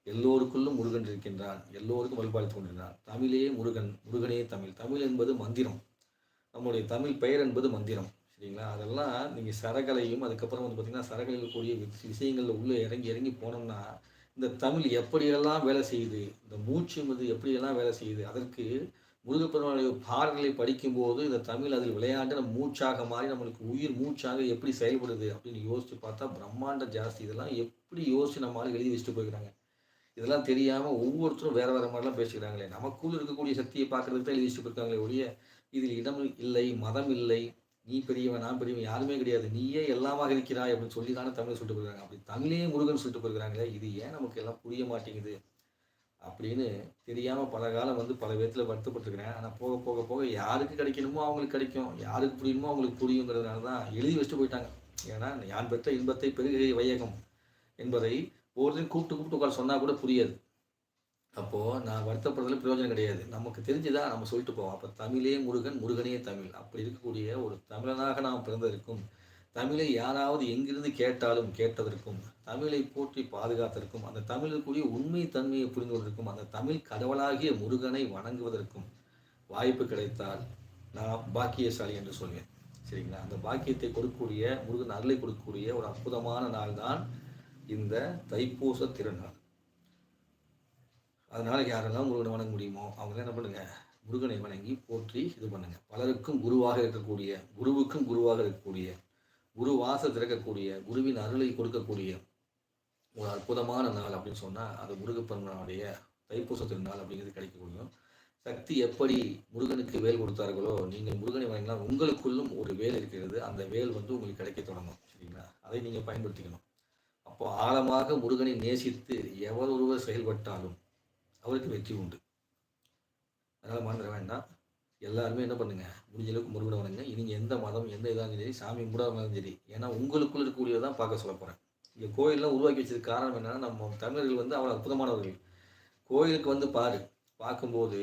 எல்லோருக்குள்ளும் முருகன் இருக்கின்றான். எல்லோருக்கும் வழிபாடு கொண்டிருந்தான். தமிழே முருகன் முருகனே தமிழ். தமிழ் என்பது மந்திரம். நம்முடைய தமிழ் பெயர் என்பது மந்திரம். சரிங்களா? அதெல்லாம் நீங்கள் சரகலையும் அதுக்கப்புறம் வந்து பார்த்திங்கன்னா சரகலையில் கூடிய விஷயங்களில் உள்ளே இறங்கி இறங்கி போனோம்னா இந்த தமிழ் எப்படியெல்லாம் வேலை செய்யுது இந்த மூச்சு என்பது எப்படியெல்லாம் வேலை செய்யுது அதற்கு முருகப்பெருமானுடைய பாடல்களை படிக்கும்போது இந்த தமிழ் அதில் விளையாண்டு நம்ம மூச்சாக மாறி நம்மளுக்கு உயிர் மூச்சாக எப்படி செயல்படுது அப்படின்னு யோசித்து பார்த்தா பிரம்மாண்ட ஜாஸ்தி. இதெல்லாம் எப்படி யோசிச்சு நம்ம எழுதி வச்சுட்டு போயிருக்கிறாங்க. இதெல்லாம் தெரியாமல் ஒவ்வொருத்தரும் வேறு வேறு மாதிரிலாம் பேசிக்கிறாங்களே. நமக்குள்ளே இருக்கக்கூடிய சக்தியை பார்க்குறதுக்கு தான் எழுதி வச்சுட்டு போயிருக்காங்களே ஒழிய இதில் இடம் இல்லை மதம் இல்லை நீ பெரியவன் நான் பெரியவன் யாருமே கிடையாது. நீயே எல்லாமாக இருக்கிறாய் அப்படின்னு சொல்லி தானே தமிழை சொல்லிட்டு போயிருக்காங்க. அப்படி தமிழே முருகன் சொல்லிட்டு போயிருக்காங்களே இது ஏன் நமக்கு எல்லாம் புரிய மாட்டேங்குது? அப்படின்னு தெரியாமல் பல காலம் வந்து பல விதத்தில் வருத்தப்பட்டிருக்கிறேன். ஆனால் போக போக போக யாருக்கு கிடைக்கணுமோ அவங்களுக்கு கிடைக்கும். யாருக்கு புரியணுமோ அவங்களுக்கு புரியுங்கிறதுனால தான் எழுதி வச்சுட்டு போயிட்டாங்க. ஏன்னா யான் பெற்ற இன்பத்தை பெருகை வையகம் என்பதை ஒவ்வொருத்தையும் கூப்பிட்டு கூப்பிட்டு உட்கார சொன்னால் கூட புரியாது. அப்போது நான் வருத்தப்படுறதுல பிரயோஜனம் கிடையாது. நமக்கு தெரிஞ்சுதான் நம்ம சொல்லிட்டு போவோம். அப்போ தமிழே முருகன் முருகனே தமிழ். அப்படி இருக்கக்கூடிய ஒரு தமிழனாக நாம் பிறந்திருக்கும். தமிழை யாராவது எங்கிருந்து கேட்டாலும் கேட்டதற்கும் தமிழை போற்றி பாதுகாத்ததற்கும் அந்த தமிழுக்குரிய உண்மை தன்மையை புரிந்துவதற்கும் அந்த தமிழ் கடவுளாகிய முருகனை வணங்குவதற்கும் வாய்ப்பு கிடைத்தால் நான் பாக்கியசாலி என்று சொல்வேன். சரிங்களா? அந்த பாக்கியத்தை கொடுக்கக்கூடிய முருகன் அருளை கொடுக்கக்கூடிய ஒரு அற்புதமான நாள் தான் இந்த தைப்பூச திருநாள். அதனால் யாரெல்லாம் முருகனை வணங்க முடியுமோ அவங்களாம் என்ன பண்ணுங்கள் முருகனை வணங்கி போற்றி இது பண்ணுங்கள் பலருக்கும் குருவாக இருக்கக்கூடிய குருவுக்கும் குருவாக இருக்கக்கூடிய குரு வாச திறக்கக்கூடிய குருவின் அருளை கொடுக்கக்கூடிய ஒரு அற்புதமான நாள் அப்படின்னு சொன்னால் அது முருகப்பெருமனுடைய தைப்பூச திருநாள் அப்படிங்கிறது கிடைக்கக்கூடியும் சக்தி எப்படி முருகனுக்கு வேல் கொடுத்தார்களோ நீங்கள் முருகனை வணங்கினால் உங்களுக்குள்ளும் ஒரு வேல் இருக்கிறது. அந்த வேல் வந்து உங்களுக்கு கிடைக்க தொடங்கும். சரிங்களா? அதை நீங்கள் பயன்படுத்திக்கணும். அப்போ ஆழமாக முருகனை நேசித்து எவர் ஒருவர் செயல்பட்டாலும் அவருக்கு வெற்றி உண்டு. அதனால் மறந்துட வேண்டாம். எல்லாருமே என்ன பண்ணுங்க? முடிஞ்ச அளவுக்கு முருகனை வணங்க இனி எந்த மதம் எந்த இதாக சரி சாமி கும்பிடாமலும் சரி ஏன்னா உங்களுக்குள்ள இருக்கக்கூடியதான் பார்க்க சொல்ல போகிறேன் இங்கே கோயிலெலாம் உருவாக்கி வச்சதுக்கு காரணம் என்னென்னா நம்ம தமிழர்கள் வந்து அவ்வளோ அற்புதமானவர்கள். கோயிலுக்கு வந்து பாரு பார்க்கும்போது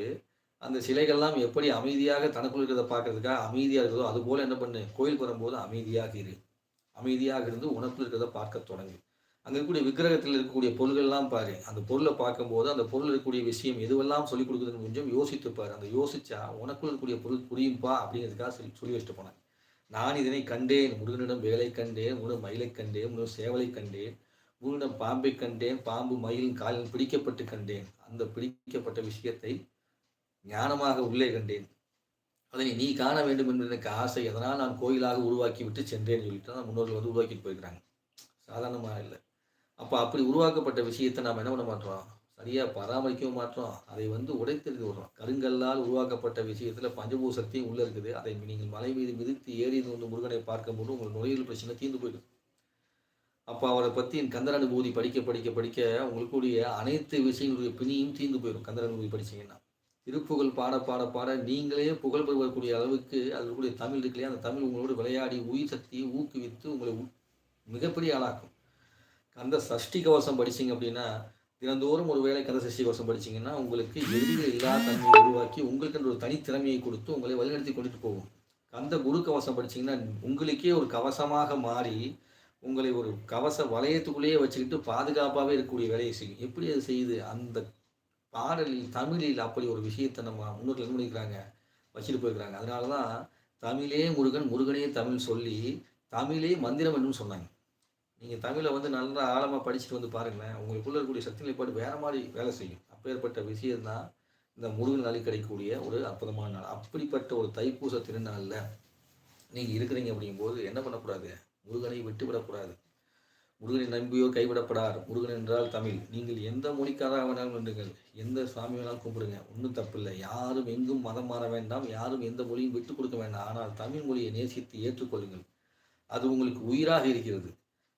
அந்த சிலைகள்லாம் எப்படி அமைதியாக தனக்குள் இருக்கிறத பார்க்கறதுக்காக அமைதியாக இருக்கிறதோ அதுபோல் என்ன பண்ணு? கோயிலுக்கு வரும்போது அமைதியாக இரு. அமைதியாக இருந்து உனக்குள் இருக்கிறத பார்க்க தொடங்கு. அங்கே இருக்கக்கூடிய விக்கிரகத்தில் இருக்கக்கூடிய பொருள்கள்லாம் பாரு. அந்த பொருளை பார்க்கும்போது அந்த பொருள் இருக்கக்கூடிய விஷயம் எதுவெல்லாம் சொல்லிக் கொடுக்குதுன்னு கொஞ்சம் யோசித்து அந்த யோசிச்சா உனக்குள்ள இருக்கக்கூடிய பொருள் புரியும்பா அப்படிங்கிறதுக்காக சொல்லி சொல்லி வச்சுட்டு போனேன் நான் இதனை கண்டேன். முருகனிடம் வேலை கண்டேன். முருகன் மயிலை கண்டேன். முருகன் சேவலை கண்டேன். முருகனிடம் பாம்பை கண்டேன். பாம்பு மயிலின் காலில் பிடிக்கப்பட்டு கண்டேன். அந்த பிடிக்கப்பட்ட விஷயத்தை ஞானமாக உள்ளே கண்டேன். அதனை நீ காண வேண்டும் என்று எனக்கு ஆசை. அதனால் நான் கோயிலாக உருவாக்கி விட்டு சென்றேன்னு சொல்லிட்டு தான் முன்னோர்கள் வந்து உருவாக்கிட்டு போயிருக்கிறாங்க. சாதாரணமாக இல்லை. அப்போ அப்படி உருவாக்கப்பட்ட விஷயத்தை நாம் என்ன பண்ண மாட்டோம்? சரியாக பராமரிக்கவும் மாட்டோம். அதை வந்து உடைத்தெழுதி விடுறோம். கருங்கல்லால் உருவாக்கப்பட்ட விஷயத்தில் பஞ்சபூ சக்தியும் உள்ளே இருக்குது. அதை நீங்கள் மலை மீது மிதித்து ஏறி வந்து முருகனை பார்க்கும்போது உங்கள் நுழையில் பிரச்சனை தீர்ந்து போயிடும். அப்போ அவரை பற்றி கந்தர் அனுபூதி படிக்க படிக்க படிக்க உங்களுக்குடைய அனைத்து விஷயங்களுடைய பிணியும் தீர்ந்து போயிடும். கந்தர் அனுபூதி படிச்சீங்கன்னா. திருப்புகழ் பாட பாட பாட நீங்களே புகழ் பெறுவதற்குரிய அளவுக்கு அதற்குரிய தமிழ் இருக்குல்லையா அந்த தமிழ் உங்களோடு விளையாடி உயிர் சக்தியை ஊக்குவித்து உங்களை மிகப்பெரிய ஆளாக்கும். கந்த சஷ்டி கவசம் படிச்சீங்க அப்படின்னா தினந்தோறும் ஒரு வேளை கந்த சஷ்டி கவசம் படிச்சீங்கன்னா உங்களுக்கு எதிரிகள் இல்லாத தன்மையை உருவாக்கி உங்களுக்கு ஒரு தனித்திறமையை கொடுத்து உங்களை வழிநடத்தி கொண்டுட்டு போகும். கந்த குரு கவசம் படிச்சீங்கன்னா உங்களுக்கே ஒரு கவசமாக மாறி உங்களை ஒரு கவச வளையத்துக்குள்ளேயே வச்சுக்கிட்டு பாதுகாப்பாகவே இருக்கக்கூடிய வேலையை செய்யும். எப்படி அது செய்யுது? அந்த பாடலில் தமிழில் அப்படி ஒரு விஷயத்தை நம்ம முன்னோர்கள் என்ன பண்ணிக்கிறாங்க வச்சுட்டு போயிருக்கிறாங்க. அதனால தான் தமிழே முருகன் முருகனே தமிழ் சொல்லி தமிழே மந்திரம் என்று சொன்னாங்க. நீங்கள் தமிழை வந்து நல்லா ஆழமாக படிச்சுட்டு வந்து பாருங்களேன் உங்களுக்குள்ள இருக்கக்கூடிய சக்தி நிலைப்பாடு வேற மாதிரி வேலை செய்யும். அப்பேற்பட்ட விஷயம்தான் இந்த முருகன் நாளில் கிடைக்கக்கூடிய ஒரு அற்புதமான நாள். அப்படிப்பட்ட ஒரு தைப்பூச திருநாளில் நீங்கள் இருக்கிறீங்க அப்படிங்கும்போது என்ன பண்ணக்கூடாது? முருகனை விட்டுவிடக்கூடாது முருகனை நம்பியோர் கைவிடப்படார். முருகன் என்றால் தமிழ். நீங்கள் எந்த மொழிக்காராக வேணாலும் வேண்டுங்கள் எந்த சாமி வேணாலும் கும்பிடுங்க. ஒன்றும் தப்பில்லை. யாரும் எங்கும் மதம் மாற வேண்டாம். யாரும் எந்த மொழியும் விட்டு கொடுக்க வேண்டாம். ஆனால் தமிழ் மொழியை நேசித்து ஏற்றுக்கொள்ளுங்கள். அது உங்களுக்கு உயிராக இருக்கிறது.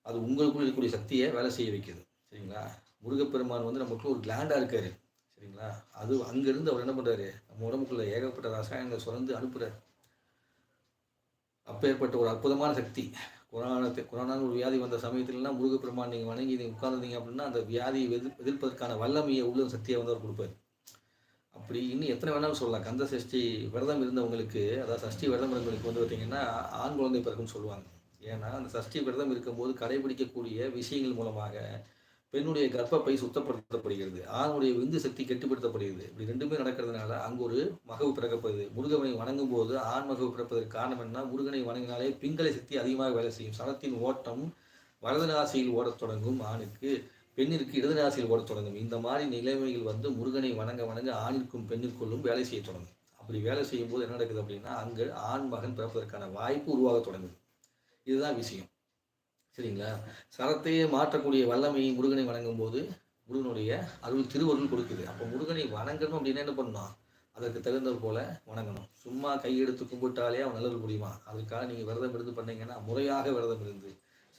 அது உங்களுக்குள்ள இருக்கக்கூடிய சக்தியை வேலை செய்ய வைக்குது. சரிங்களா? முருகப்பெருமான் வந்து நமக்கு ஒரு கிளாண்டாக இருக்காரு. சரிங்களா? அது அங்கேருந்து அவர் என்ன பண்ணுறாரு நம்ம உடம்புக்குள்ள ஏகப்பட்ட ரசாயனங்களை சுரந்து அனுப்புறாரு. அப்பேற்பட்ட ஒரு அற்புதமான சக்தி. கொரோனா கொரோனான்னு ஒரு வியாதி வந்த சமயத்துலலாம் முருகப்பெருமான் நீங்கள் வணங்கி நீங்கள் உட்கார்ந்துருந்தீங்க அப்படின்னா அந்த வியாதியை எதிர் எதிர்ப்பதற்கான வல்லமையை உள்ள சக்தியை வந்து அவர் கொடுப்பார். அப்படி இன்னும் எத்தனை வேணாலும் சொல்லலாம். கந்த சஷ்டி விரதம் இருந்தவங்களுக்கு அதாவது சஷ்டி விரதம் இருந்தவங்களுக்கு வந்து பார்த்தீங்கன்னா ஆண் குழந்தை பிறக்கும்னு சொல்லுவாங்க. ஏன்னா அந்த சஷ்டி விரதம் இருக்கும்போது கடைபிடிக்கக்கூடிய விஷயங்கள் மூலமாக பெண்ணுடைய கர்ப்பப்பை சுத்தப்படுத்தப்படுகிறது. ஆணுடைய விந்து சக்தி கெட்டுப்படுத்தப்படுகிறது. இப்படி ரெண்டுமே நடக்கிறதுனால அங்கு ஒரு மகவு பிறக்கப்படுது. முருகனை வணங்கும் போது ஆண் மகவு பிறப்பதற்கு காரணம் என்ன முருகனை வணங்கினாலே பிங்களை சக்தி அதிகமாக வேலை செய்யும். சனத்தின் ஓட்டம் வலது ராசியில் ஓடத் தொடங்கும் ஆணுக்கு பெண்ணிற்கு இடது ராசியில் ஓடத் தொடங்கும். இந்த மாதிரி நிலைமைகள் வந்து முருகனை வணங்க வணங்க ஆணிற்கும் பெண்ணிற்குள்ளும் வேலை செய்ய தொடங்கும். அப்படி வேலை செய்யும் போது என்ன நடக்குது அப்படின்னா அங்கு ஆண் மகன் பிறப்பதற்கான வாய்ப்பு உருவாக தொடங்குது. இதுதான் விஷயம். சரிங்களா? சரத்தையே மாற்றக்கூடிய வல்லமையை முருகனை வணங்கும் போது முருகனுடைய அருள் திருவருள் கொடுக்குது. அப்போ முருகனை வணங்கணும் அப்படின்னா என்ன பண்ணணும்? அதற்கு தகுந்தது போல வணங்கணும். சும்மா கையெடுத்து கும்பிட்டாலே அவன் நல்லது முடியுமா அதுக்காக நீங்கள் விரதம் இருந்து பண்ணீங்கன்னா முறையாக விரதம் இருந்து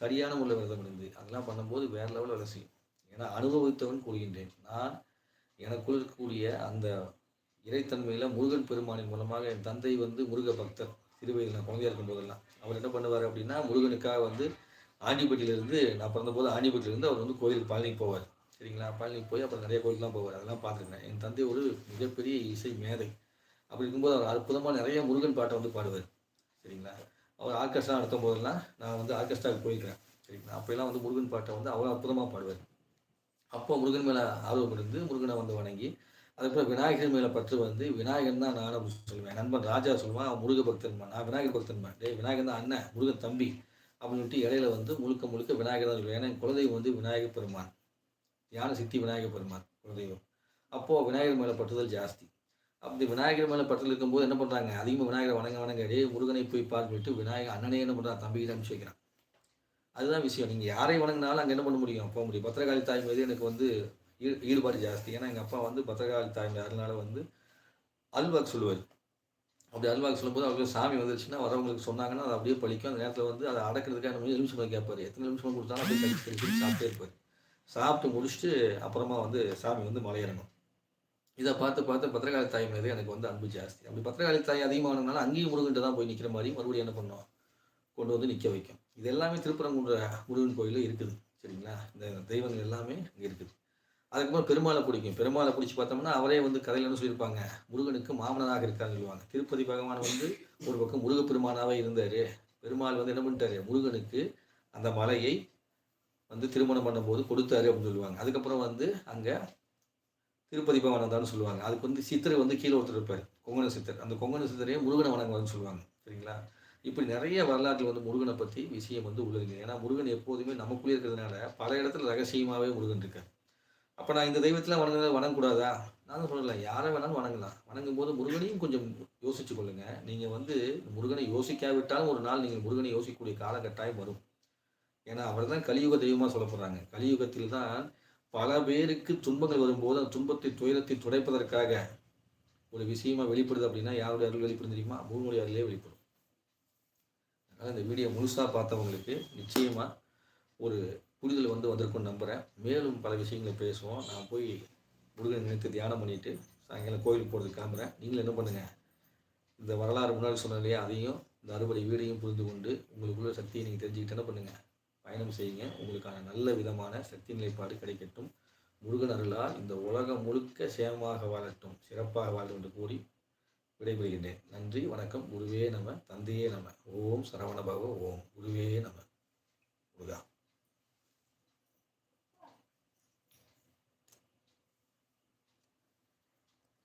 சரியான முறையில் விரதம் இருந்து அதெல்லாம் பண்ணும்போது வேற லெவலில் வேலை செய்யும். ஏன்னா அனுபவித்தவன் கூறுகின்றேன். நான் எனக்குள் இருக்கக்கூடிய அந்த இறைத்தன்மையில் முருகன் பெருமானின் மூலமாக என் தந்தை வந்து முருக பக்தர் இது நான் குழந்தையா இருக்கும் போதெல்லாம் அவர் என்ன பண்ணுவார் அப்படின்னா முருகனுக்காக வந்து ஆண்டிப்பட்டியிலேருந்து நான் பிறந்தபோது ஆண்டிப்பட்டியிலேருந்து அவர் வந்து கோயிலுக்கு பழனிக்கு போவார். சரிங்களா? பழனிக்கு போய் அப்புறம் நிறைய கோயிலுக்குலாம் போவார். அதெல்லாம் பார்த்துருக்கேன் என் தந்தை ஒரு மிகப்பெரிய இசை மேதை. அப்படி இருக்கும்போது அவர் அற்புதமாக நிறைய முருகன் பாட்டை வந்து பாடுவார். சரிங்களா? அவர் ஆர்கெஸ்ட்ரா நடத்தும் போதெல்லாம் நான் வந்து ஆர்கெஸ்ட்ராவுக்கு போயிருக்கிறேன். சரிங்களா? அப்போல்லாம் வந்து முருகன் பாட்டை வந்து அவ்வளோ அற்புதமாக பாடுவார். அப்போ முருகன் மேலே ஆர்வம் இருந்து முருகனை வந்து வணங்கி அதுக்கப்புறம் விநாயகர் மேலே பற்று வந்து விநாயகன் தான் நான் அப்படின்னு சொல்லுவேன். நண்பன் ராஜா சொல்லுவான் அவன் முருக பக்தன்மா நான் விநாயகர் பக்தன்பான் டேய் விநாயகன் தான் அண்ணன் முருகன் தம்பி அப்படின்னு சொல்லிட்டு இடையில வந்து முழுக்க முழுக்க விநாயகர் தான் சொல்லுவேன். ஏன்னா குலதெய்வம் வந்து விநாயகர் பெருமான். தியான சித்தி விநாயகர் பெருமான் குலதெய்வம். அப்போது விநாயகர் மேலே பற்றுதல் ஜாஸ்தி. அப்படி விநாயகர் மேலே பற்றுதல் இருக்கும்போது என்ன பண்ணுறாங்க அதிகமாக விநாயகரை வணங்க வணங்க டேய் முருகனை போய் பார்த்து சொல்லிட்டு விநாயகர் அண்ணனே என்ன பண்ணுறான் தம்பிக்கு அனுப்பிச்சு வைக்கிறான். அதுதான் விஷயம். நீங்கள் யாரை வணங்கினாலும் அங்கே என்ன பண்ண முடியும்? போக முடியும். பத்திரகாளி தாய் மீது எனக்கு வந்து ஈடுபாடு ஜாஸ்தி. ஏன்னா எங்கள் அப்பா வந்து பத்திரகாளி தாய்மை அதனால வந்து அல்வாக்கு சொல்லுவார். அப்படி அல்வாக்கு சொல்லும்போது அவங்களுக்கு சாமி வந்துருச்சுன்னா வரவங்களுக்கு சொன்னாங்கன்னா அது அப்படியே பழிக்கும். அந்த நேரத்தில் வந்து அதை அடக்கிறதுக்காக நம்ம எலுமிச்சம்பழம் கேட்பார்? எத்தனை எலுமிச்சம்பழம் கொடுத்தாலும் அப்படியே கழிச்சு கழிச்சு சாப்பிட்டே இருப்பார். சாப்பிட்டு முடிச்சுட்டு அப்புறமா வந்து சாமி வந்து மலையிறங்கும் இதை பார்த்து பார்த்து பத்திரகாளி தாய் மீது எனக்கு வந்து அன்பு ஜாஸ்தி. அப்படி பத்திரகாளி தாய் அதிகமானதுனால அங்கேயும் முருகன்ட்டு தான் போய் நிற்கிற மாதிரி மறுபடியும் என்ன பண்ணோம்? கொண்டு வந்து நிற்க வைக்கும். இது எல்லாமே திருப்பரங்குன்ற முருகன் கோயிலில் இருக்குது. சரிங்களா? இந்த தெய்வங்கள் எல்லாமே இங்கே இருக்குது. அதுக்கப்புறம் பெருமாளை பிடிக்கும். பெருமாளை பிடிச்சி பார்த்தோம்னா அவரே வந்து கதையில் என்ன சொல்லியிருப்பாங்க. முருகனுக்கு மாமனனாக இருக்காருன்னு சொல்லுவாங்க. திருப்பதி பகவான் வந்து ஒரு பக்கம் முருகப்பெருமானாவே இருந்தார். பெருமாள் வந்து என்ன பண்ணிட்டாரு? முருகனுக்கு அந்த மலையை வந்து திருமணம் பண்ணும்போது கொடுத்தாரு அப்படின்னு சொல்லுவாங்க. அதுக்கப்புறம் வந்து அங்கே திருப்பதி பகவான் வந்தான்னு சொல்லுவாங்க. அதுக்கு வந்து சித்தர் வந்து கீழே ஒருத்தர் இருப்பார். கொங்கண சித்தர். அந்த கொங்கண சித்தரையே முருகனை வணங்குவார்னு சொல்லுவாங்க. சரிங்களா? இப்படி நிறைய வரலாற்றில் வந்து முருகனை பற்றி விஷயம் வந்து உள்ளது ஏன்னா முருகன் எப்போதுமே நமக்குள்ளே இருக்கிறதுனால பல இடத்துல ரகசியமாகவே முருகன் இருக்கார். அப்போ நான் இந்த தெய்வத்தில் வணங்குறத வணங்கக்கூடாதா? நான் சொல்லலை யாரை வேணாலும் வணங்கலாம். வணங்கும் போது முருகனையும் கொஞ்சம் யோசிச்சு கொள்ளுங்க. நீங்கள் வந்து முருகனை யோசிக்காவிட்டாலும் ஒரு நாள் நீங்கள் முருகனை யோசிக்கக்கூடிய காலகட்டாயம் வரும். ஏன்னா அவர் தான் கலியுக தெய்வமாக சொல்ல போகிறாங்க கலியுகத்தில் தான் பல பேருக்கு துன்பங்கள் வரும்போது அந்த துன்பத்தை துயரத்தை துடைப்பதற்காக ஒரு விஷயமா வெளிப்படுது அப்படின்னா யாருடைய அருள் வெளிப்படும் தெரியுமா? பூமியுடைய அருளே வெளிப்படும். அதனால் இந்த வீடியோ முழுசாக பார்த்தவங்களுக்கு நிச்சயமாக ஒரு புரிதல் வந்து வந்திருக்கும்னு நம்புகிறேன் மேலும் பல விஷயங்களை பேசுவோம். நான் போய் முருகன் நினைத்து தியானம் பண்ணிவிட்டு சாயங்காலம் கோயிலுக்கு போகிறதுக்கு கிளம்புறேன். நீங்களும் என்ன பண்ணுங்கள் இந்த வரலாறு முன்னாடி சொன்ன இல்லையா? அதையும் இந்த அறுபடை வீடையும் புரிந்து கொண்டு உங்களுக்குள்ள சக்தியை நீங்கள் தெரிஞ்சுக்கிட்டு என்ன பண்ணுங்கள் பயணம் செய்யுங்க. உங்களுக்கான நல்ல விதமான சக்தி நிலைப்பாடு கிடைக்கட்டும். முருகன் அருளால் இந்த உலகம் முழுக்க சேமமாக வாழட்டும் சிறப்பாக வாழும் என்று கூறி விடைபெறுகின்றேன். நன்றி வணக்கம். குருவே நம தந்தையே நம. ஓம் சரவணபவ ஓம். குருவே நம.